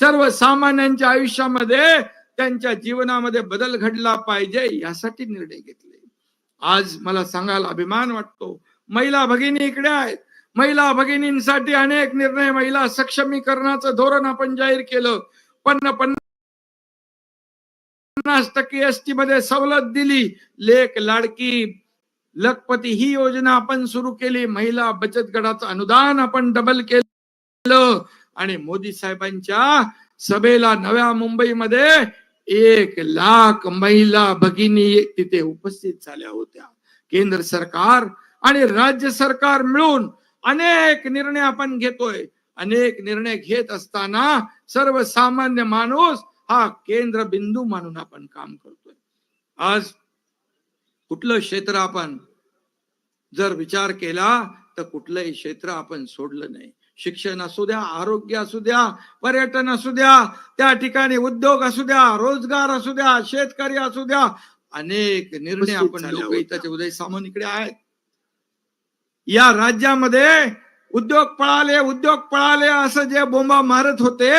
सर्वसामान्यांच्या आयुष्यामध्ये त्यांच्या जीवनामध्ये बदल घडला पाहिजे यासाठी निर्णय घेतले. आज मला सांगायला अभिमान वाटतो. महिला भगिनी इकडे आहेत. महिला भगिनींसाठी अनेक निर्णय महिला सक्षमीकरणाचं धोरण आपण जाहीर केलं. पण पन्नास टक्के एस टी मध्ये सवलत दिली. लेख लाडकी. लखपती ही योजना आपण सुरू केली. महिला बचत गटाचं अनुदान आपण डबल केलं. आणि मोदी साहेबांच्या सभेला नव्या मुंबईमध्ये एक लाख महिला भगिनी तिथे उपस्थित झाल्या होत्या. केंद्र सरकार आणि राज्य सरकार मिळून अनेक निर्णय आपण घेतोय. अनेक निर्णय घेत असताना सर्वसामान्य माणूस हा केंद्र बिंदू मानून आपण काम करतोय. आज कुठलं क्षेत्र आपण जर विचार केला तर कुठलंही क्षेत्र आपण सोडलं नाही. शिक्षण असू द्या आरोग्य असू द्या पर्यटन असू द्या त्या ठिकाणी उद्योग असू द्या रोजगार असू द्या शेतकरी असू द्या अनेक निर्णय आपण इथं उदय सामंत इकडे आहेत. या राज्यामध्ये उद्योग पळाले उद्योग पळाले असं जे बोंबा मारत होते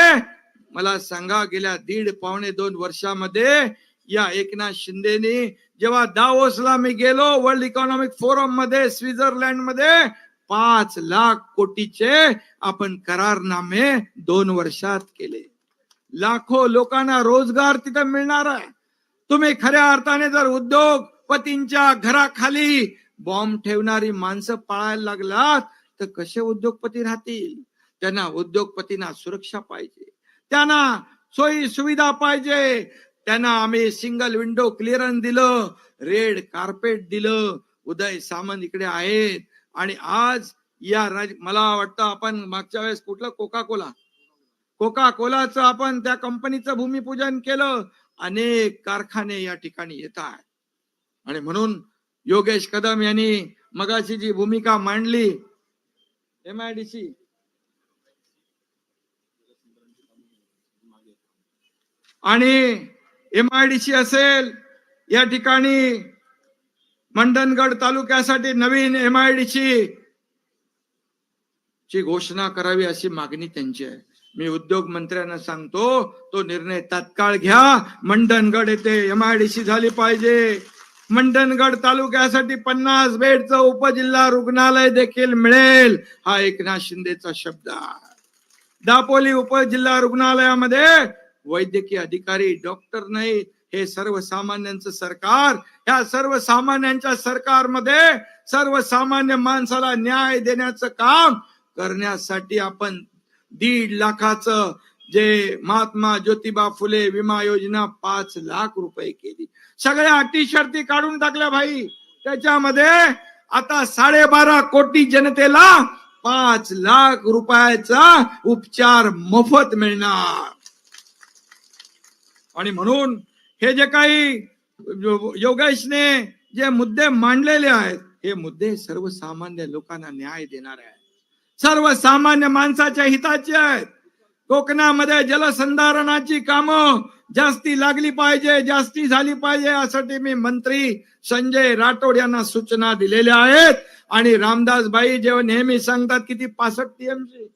मला सांगा गेल्या दीड पावणे दोन वर्षामध्ये या एकनाथ शिंदेनी जेव्हा दावोसला मी गेलो वर्ल्ड इकॉनॉमिक फोरममध्ये स्वित्झर्लंडमध्ये पाच लाख कोटीचे आपण करारनामे दोन वर्षात केले. लाखो लोकांना रोजगार तिथं मिळणार आहे. तुम्ही खऱ्या अर्थाने जर उद्योगपतींच्या घराखाली बॉम्ब ठेवणारी माणसं पाळायला लागलात तर कसे उद्योगपती राहतील? त्यांना उद्योगपतींना सुरक्षा पाहिजे. त्यांना सोयी सुविधा पाहिजे. त्यांना आम्ही सिंगल विंडो क्लिअरन्स दिलं रेड कार्पेट दिलं. उदय सामंत इकडे आहेत. आणि आज या राज मला वाटतं आपण मागच्या वेळेस कुठलं? कोका कोला कोका कोलाचं आपण त्या कंपनीचं भूमिपूजन केलं अनेक कारखाने या ठिकाणी येत आहेत. आणि म्हणून योगेश कदम यांनी मगाशी जी भूमिका मांडली एम आय डी सी आणि एम आय डी सी असेल या ठिकाणी मंडणगड तालुक्यासाठी नवीन एम आय डी ची घोषणा करावी अशी मागणी त्यांची आहे. मी उद्योग मंत्र्यांना सांगतो तो निर्णय तात्काळ घ्या. मंडणगड येथे एम आय डी सी झाली पाहिजे. मंडणगड तालुक्यासाठी पन्नास बेडचं उपजिल्हा रुग्णालय देखील मिळेल. हा एकनाथ शिंदेचा शब्द आहे. दापोली उपजिल्हा रुग्णालयामध्ये वैद्यकीय अधिकारी डॉक्टर नाही हे सर्वसामान्यांचं सरकार ह्या सर्वसामान्यांच्या सरकारमध्ये सर्वसामान्य माणसाला न्याय देण्याचं काम करण्यासाठी आपण दीड लाखाचं जे महात्मा ज्योतिबा फुले विमा योजना पाच लाख रुपये केली. सगळ्या अटी शर्ती काढून टाकल्या भाई. त्याच्यामध्ये आता साडेबारा कोटी जनतेला पाच लाख रुपयाचा उपचार मोफत मिळणार. आणि म्हणून हे जे काही योगेशने जे मुद्दे मांडलेले आहेत हे मुद्दे सर्वसामान्य लोकांना न्याय देणारे आहेत. सर्वसामान्य माणसाच्या हिताचे आहेत. कोकणामध्ये जलसंधारणाची कामं जास्ती लागली पाहिजे जास्ती झाली पाहिजे यासाठी मी मंत्री संजय राठोड यांना सूचना दिलेल्या आहेत. आणि रामदास बाई जेव्हा नेहमी सांगतात किती पासष्ट टीएमसी?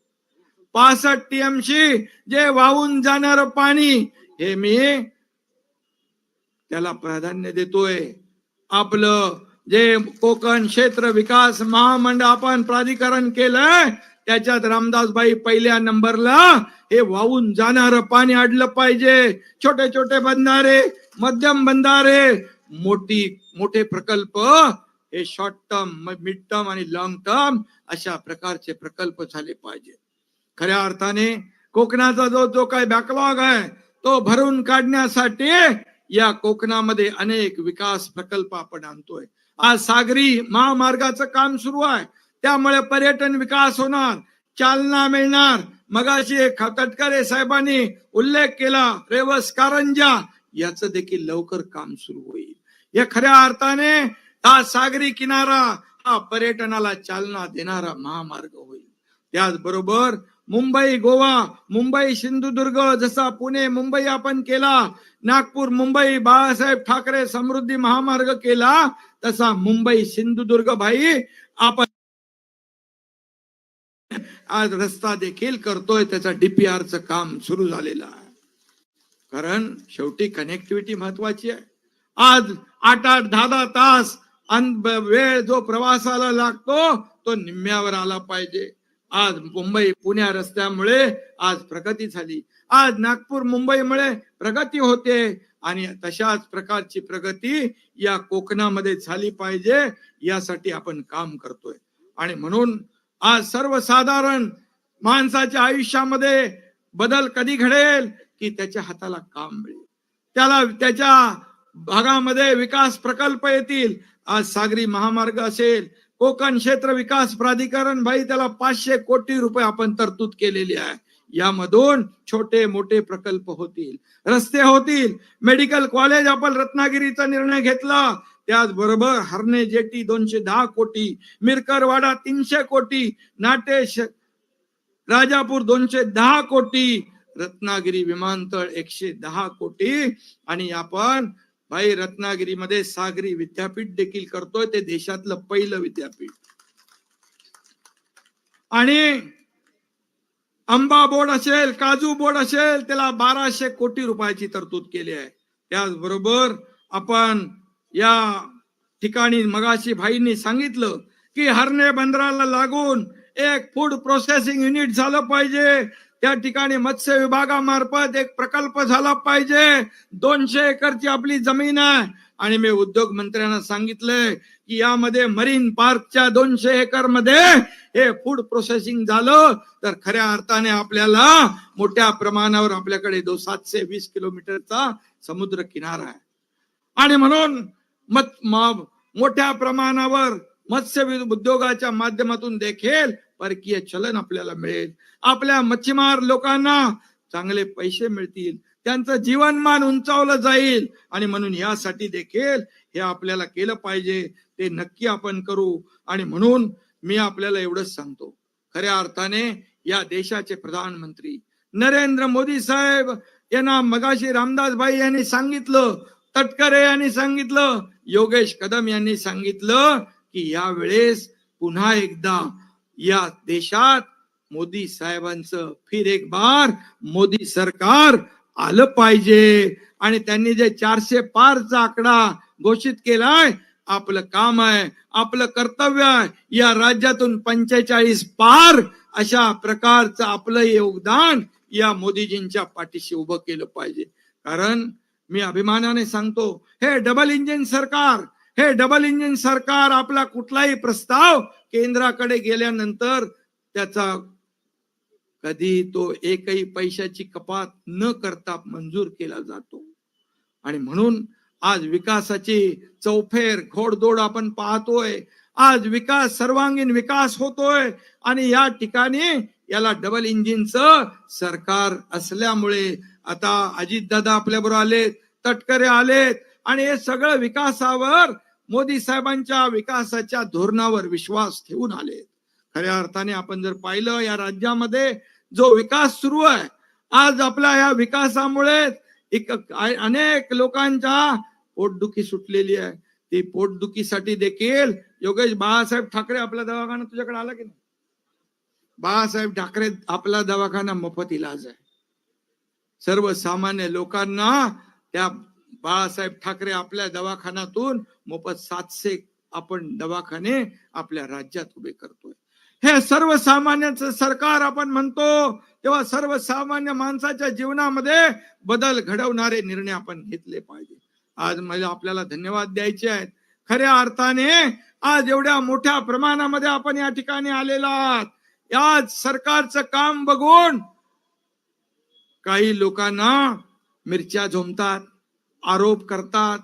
पासष्ट टीएमसी जे वाहून जाणार पाणी हे मी त्याला प्राधान्य देतोय. आपलं जे कोकण क्षेत्र विकास महामंडळ आपण प्राधिकरण केलंय त्याच्यात रामदासबाई पहिल्या नंबरला हे वाहून जाणार पाणी अडलं पाहिजे. छोटे छोटे बंधारे मध्यम बंधारे मोठी मोठे प्रकल्प हे शॉर्ट टर्म मिड टर्म आणि लॉंग टर्म अशा प्रकारचे प्रकल्प झाले पाहिजे. खऱ्या अर्थाने कोकणाचा जो जो काही बॅकलॉग आहे तो भरून काढण्यासाठी या कोकणामध्ये अनेक विकास प्रकल्प आपण आणतोय. आज सागरी महामार्गाचं काम सुरू आहे. त्यामुळे पर्यटन विकास होणार चालना मिळणार. मगाशी तटकरे साहेबांनी उल्लेख केला रेवस कारंजा याचं देखील लवकर काम सुरू होईल. या खऱ्या अर्थाने हा सागरी किनारा हा पर्यटनाला चालना देणारा महामार्ग होईल. त्याचबरोबर मुंबई गोवा मुंबई सिंधुदुर्ग जसा पुणे मुंबई आपण केला नागपूर मुंबई बाळासाहेब ठाकरे समृद्धी महामार्ग केला तसा मुंबई सिंधुदुर्ग भाई आपण आज रस्ता देखील करतोय त्याचा डीपीआरचं काम सुरू झालेलं आहे. कारण शेवटी कनेक्टिव्हिटी महत्वाची आहे. आज आठ आठ दहा दहा तास अन वेळ जो प्रवासाला लागतो तो निम्म्यावर आला पाहिजे. आज मुंबई पुण्या रस्त्यामुळे आज प्रगती झाली. आज नागपूर मुंबईमुळे प्रगती होते आणि तशाच प्रकारची प्रगती या कोकणामध्ये झाली पाहिजे यासाठी आपण काम करतोय. आणि म्हणून आज सर्वसाधारण माणसाच्या आयुष्यामध्ये बदल कधी घडेल की त्याच्या हाताला काम मिळेल. त्याला त्याच्या भागामध्ये विकास प्रकल्प येतील आज सागरी महामार्ग असेल कोकण क्षेत्र विकास प्राधिकरण भाई त्याला पाचशे कोटी रुपये आपण तरतूद केलेली आहे. यामधून छोटे मोठे प्रकल्प होतील रस्ते होतील मेडिकल कॉलेज आपण रत्नागिरीचा निर्णय घेतला. त्याचबरोबर हरणे जेटी दोनशे दहा कोटी मिरकरवाडा तीनशे कोटी नाटेश राजापूर दोनशे दहा कोटी रत्नागिरी विमानतळ एकशे दहा कोटी आणि आपण भाई रत्नागिरीमध्ये सागरी विद्यापीठ देखील करतोय ते देशातलं पहिलं विद्यापीठ. आणि आंबा बोर्ड असेल काजू बोर्ड असेल त्याला बाराशे कोटी रुपयाची तरतूद केली आहे. त्याचबरोबर आपण या ठिकाणी मगाशी भाईंनी सांगितलं की हरणे बंदराला लागून एक फूड प्रोसेसिंग युनिट झालं पाहिजे. त्या ठिकाणी मत्स्य विभागामार्फत एक प्रकल्प झाला पाहिजे. दोनशे एकरची आपली जमीन आहे. आणि मी उद्योग मंत्र्यांना सांगितलंय की यामध्ये मरीन पार्कच्या दोनशे एकरमध्ये हे फूड प्रोसेसिंग झालं. तर खऱ्या अर्थाने आपल्याला मोठ्या प्रमाणावर आपल्याकडे दो सातशे वीस किलोमीटरचा समुद्र किनारा आहे. आणि म्हणून मत मोठ्या प्रमाणावर मत्स्य उद्योगाच्या माध्यमातून देखील परकीय चलन आपल्याला मिळेल. आपल्या मच्छीमार लोकांना चांगले पैसे मिळतील. त्यांचं जीवनमान उंचावलं जाईल. आणि म्हणून यासाठी देखील हे आपल्याला केलं पाहिजे. ते नक्की आपण करू. आणि म्हणून मी आपल्याला एवढंच सांगतो. खऱ्या अर्थाने या देशाचे प्रधानमंत्री नरेंद्र मोदी साहेब यांना मगाशी रामदास भाई यांनी सांगितलं तटकरे यांनी सांगितलं योगेश कदम यांनी सांगितलं की यावेळेस पुन्हा एकदा या देशात मोदी साहेबांचं फिर एक बार मोदी सरकार आलं पाहिजे. आणि त्यांनी जे चारशे पारचा आकडा घोषित केलाय आपलं काम आहे आपलं कर्तव्य आहे या राज्यातून पंचेचाळीस पार अशा प्रकारचं आपलं योगदान या मोदीजींच्या पाठीशी उभं केलं पाहिजे. कारण मी अभिमानाने सांगतो हे डबल इंजिन सरकार हे डबल इंजिन सरकार आपला कुठलाही प्रस्ताव केंद्राकडे गेल्यानंतर त्याचा कधी तो एकही पैशाची कपात न करता मंजूर केला जातो. आणि म्हणून आज विकासाची चौफेर घोडदोड आपण पाहतोय. आज विकास सर्वांगीण विकास होतोय. आणि या ठिकाणी याला डबल इंजिनच सरकार असल्यामुळे आता अजितदादा आपल्या बरोबर आलेत तटकरे आलेत. आणि हे सगळं विकासावर मोदी साहेबांच्या विकासाच्या धोरणावर विश्वास ठेवून आलेत खऱ्या अर्थाने आपण जर पाहिलं या राज्यामध्ये जो विकास सुरू आहे आज आपल्या या विकासामुळे अनेक लोकांच्या पोटदुखी सुटलेली आहे. ती पोटदुखीसाठी देखील योगेश बाळासाहेब ठाकरे आपला दवाखाना तुझ्याकडे आला की नाही? बाळासाहेब ठाकरे आपला दवाखाना मोफत इलाज आहे. सर्वसामान्य लोकांना त्या बाळासाहेब ठाकरे आपल्या दवाखान्यातून मोफत सातशे आपण दवाखाने आपल्या राज्यात उभे करतोय. हे सर्वसामान्यांचं सरकार आपण म्हणतो तेव्हा सर्वसामान्य माणसाच्या जीवनामध्ये बदल घडवणारे निर्णय आपण घेतले पाहिजे. आज मला आपल्याला धन्यवाद द्यायचे आहेत. खऱ्या अर्थाने आज एवढ्या मोठ्या प्रमाणामध्ये आपण या ठिकाणी आलेला आहात. आज सरकारचं काम बघून काही लोकांना मिरच्या झोमतात. आरोप करतात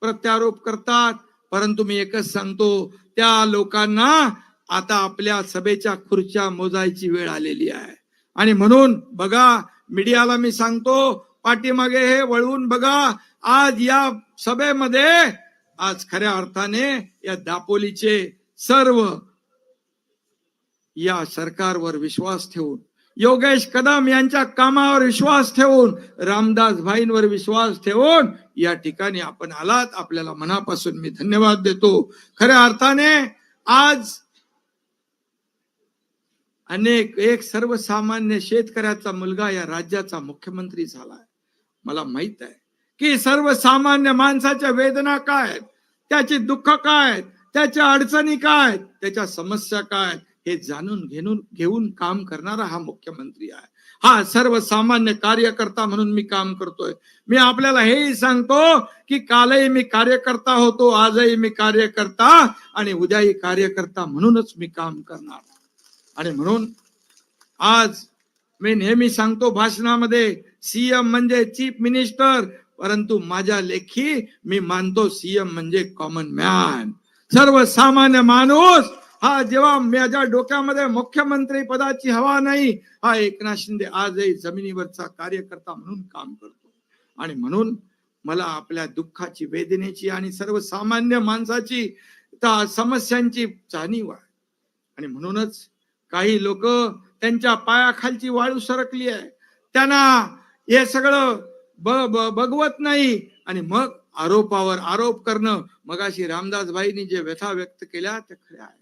प्रत्यारोप करतात. परंतु मी एकच सांगतो त्या लोकांना आता आपल्या सभेच्या खुर्च्या मोजायची वेळ आलेली आहे. आणि म्हणून बघा मीडियाला मी सांगतो पाठीमागे हे वळवून बघा आज या सभेमध्ये आज खऱ्या अर्थाने या दापोलीचे सर्व या सरकारवर विश्वास ठेवून योगेश कदम यांच्या कामावर विश्वास ठेवून रामदास भाईंवर विश्वास ठेवून या ठिकाणी आपण आलात. आपल्याला मनापासून मी धन्यवाद देतो. खऱ्या अर्थाने आज अनेक एक सर्वसामान्य शेतकऱ्याचा मुलगा या राज्याचा मुख्यमंत्री झालाय मला माहीत आहे की सर्वसामान्य माणसाच्या वेदना काय आहेत, त्याची दुःख काय आहेत, त्याच्या अडचणी काय आहेत, त्याच्या समस्या काय आहेत, हे जाणून घेऊन घेऊन काम करणारा हा मुख्यमंत्री आहे. हा सर्वसामान्य कार्यकर्ता म्हणून मी काम करतोय. मी आपल्याला हेही सांगतो की कालही मी कार्यकर्ता होतो आजही मी कार्यकर्ता आणि उद्याही कार्यकर्ता म्हणूनच मी काम करणार. आणि म्हणून आज मी नेहमी सांगतो भाषणामध्ये सीएम म्हणजे चीफ मिनिस्टर परंतु माझ्या लेखी मी मानतो सीएम म्हणजे कॉमन मॅन. सर्वसामान्य माणूस हा जेव्हा माझ्या डोक्यामध्ये मुख्यमंत्री पदाची हवा नाही हा एकनाथ शिंदे आजही जमिनीवरचा कार्यकर्ता म्हणून काम करतो. आणि म्हणून मला आपल्या दुःखाची वेदनेची आणि सर्वसामान्य माणसाची समस्यांची जाणीव आहे. आणि म्हणूनच काही लोक त्यांच्या पायाखालची वाळू सरकली आहे. त्यांना हे सगळं ब- ब- बघवत नाही आणि मग आरोपावर आरोप करणं मगाशी रामदास भाईनी जे व्यथा व्यक्त केल्या त्या खऱ्या आहेत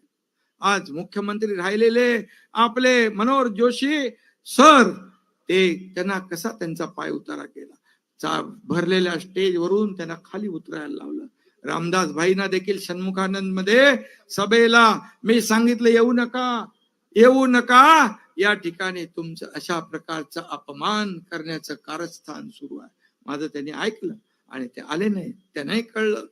आज मुख्यमंत्री राहिलेले आपले मनोहर जोशी सर ते त्यांना कसा त्यांचा पाय उतारा केला? चा भरलेल्या स्टेजवरून त्यांना खाली उतरायला लावलं. रामदास भाईना देखील षण्मुखानंदमध्ये सभेला मी सांगितलं येऊ नका येऊ नका या ठिकाणी तुमचं अशा प्रकारचं अपमान करण्याचं कारस्थान सुरू आहे. माझं त्यांनी ऐकलं आणि ते आले नाही त्यांनाही कळलं.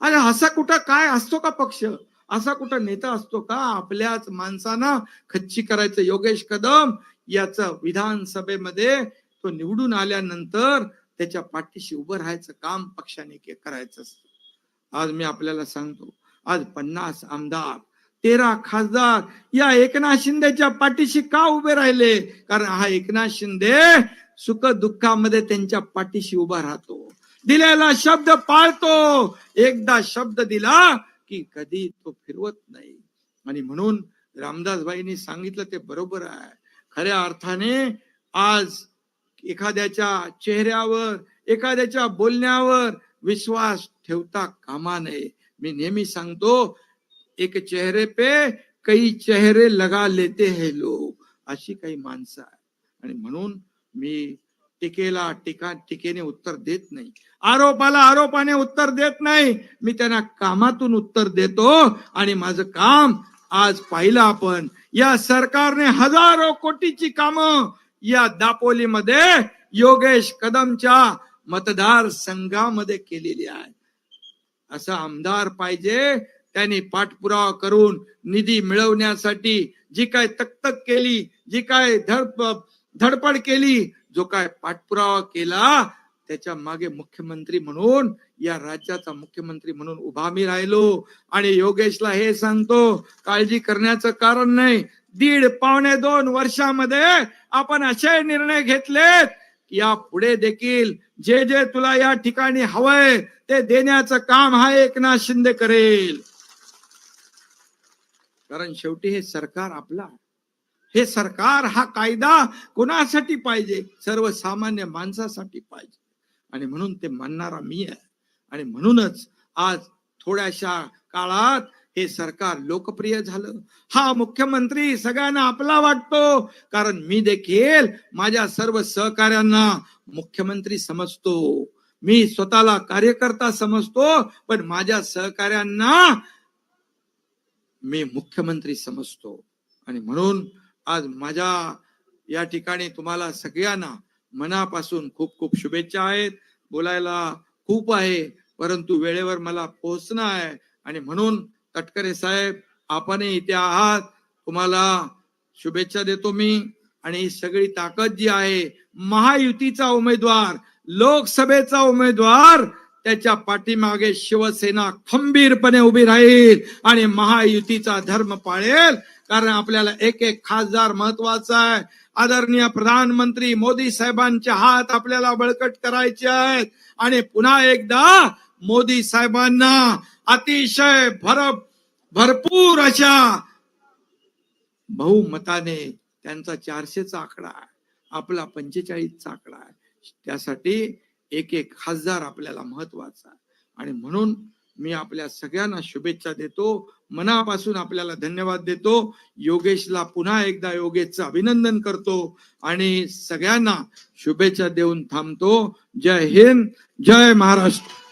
अरे असा कुठं काय असतो का पक्ष? असा कुठं नेता असतो का? आपल्याच माणसांना खच्ची करायचं योगेश कदम याच विधानसभेमध्ये तो निवडून आल्यानंतर त्याच्या पाठीशी उभं राहायचं काम पक्षाने करायचं असतं. आज मी आपल्याला सांगतो आज पन्नास आमदार तेरा खासदार या एकनाथ शिंदेच्या पाठीशी का उभे राहिले? कारण हा एकनाथ शिंदे सुख दुःखामध्ये त्यांच्या पाठीशी उभा राहतो. दिलेला शब्द पाळतो. एकदा शब्द दिला की कधी तो फिरवत नाही. आणि म्हणून रामदासबाईंनी सांगितलं ते बरोबर आहे. खऱ्या अर्थाने आज एखाद्याच्या चेहऱ्यावर एखाद्याच्या बोलण्यावर विश्वास ठेवता कामा नये. मी नेहमी सांगतो एक चेहरे पे कई चेहरे लगा लेते हे लोक अशी काही माणसं आहे आणि म्हणून मी टीकेला टीका टीकेने उत्तर देत नाही. आरोपाला आरोपाने उत्तर देत नाही. मी त्यांना कामातून उत्तर देतो आणि माझं काम आज पाहिलं आपण. या सरकारने हजारो कोटीची कामं या दापोलीमध्ये योगेश कदमच्या मतदार संघामध्ये केलेली आहे असा आमदार पाहिजे त्यांनी पाठपुरावा करून निधी मिळवण्यासाठी जी काय तकतक केली जी काय धड धडपड केली जो काय पाठपुरावा केला त्याच्यामागे मुख्यमंत्री म्हणून या राज्याचा मुख्यमंत्री म्हणून उभा मी राहिलो. आणि योगेशला हे सांगतो काळजी करण्याचं कारण नाही. दीड पावणे दोन वर्षामध्ये आपण असे निर्णय घेतलेत की या पुढे देखील जे जे तुला या ठिकाणी हवंय ते देण्याचं काम हा एकनाथ शिंदे करेल. कारण शेवटी हे सरकार आपला हे सरकार हा कायदा कोणासाठी पाहिजे? सर्वसामान्य माणसासाठी पाहिजे. आणि म्हणून ते मानणारा मी आहे. आणि म्हणूनच आज थोड्याशा काळात हे सरकार लोकप्रिय झालं. हा मुख्यमंत्री सगळ्यांना आपला वाटतो. कारण मी देखील माझ्या सर्व सहकार्यांना मुख्यमंत्री समजतो. मी स्वतःला कार्यकर्ता समजतो पण माझ्या सहकार्यांना मी मुख्यमंत्री समजतो. आणि म्हणून आज माझ्या या ठिकाणी तुम्हाला सगळ्यांना मनापासून खूप खूप शुभेच्छा आहेत. बोलायला खूप आहे परंतु वेळेवर मला पोहोचणं आहे. आणि म्हणून तटकरे साहेब आपणही इथे आहात. तुम्हाला शुभेच्छा देतो मी. आणि ही सगळी ताकद जी आहे महायुतीचा उमेदवार लोकसभेचा उमेदवार त्याच्या पाठीमागे शिवसेना खंबीरपणे उभी राहील आणि महायुतीचा धर्म पाळेल. कारण आपल्याला एक एक खासदार महत्त्वाचा आहे. आदरणीय प्रधानमंत्री मोदी साहेबांचे हात आपल्याला बळकट करायचे आहेत. आणि पुन्हा एकदा मोदी साहेबांना अतिशय भर भरपूर अशा बहुमताने त्यांचा चारशेचा आकडा आहे. आपला पंचेचाळीसचा आकडा आहे. त्यासाठी एक एक खासदार आपल्याला महत्त्वाचा आणि म्हणून मी आपल्या सगळ्यांना शुभेच्छा देतो. मनापासून आपल्याला धन्यवाद देतो. योगेशला पुन्हा एकदा योगेशचं अभिनंदन करतो. आणि सगळ्यांना शुभेच्छा देऊन थांबतो. जय हिंद जय महाराष्ट्र.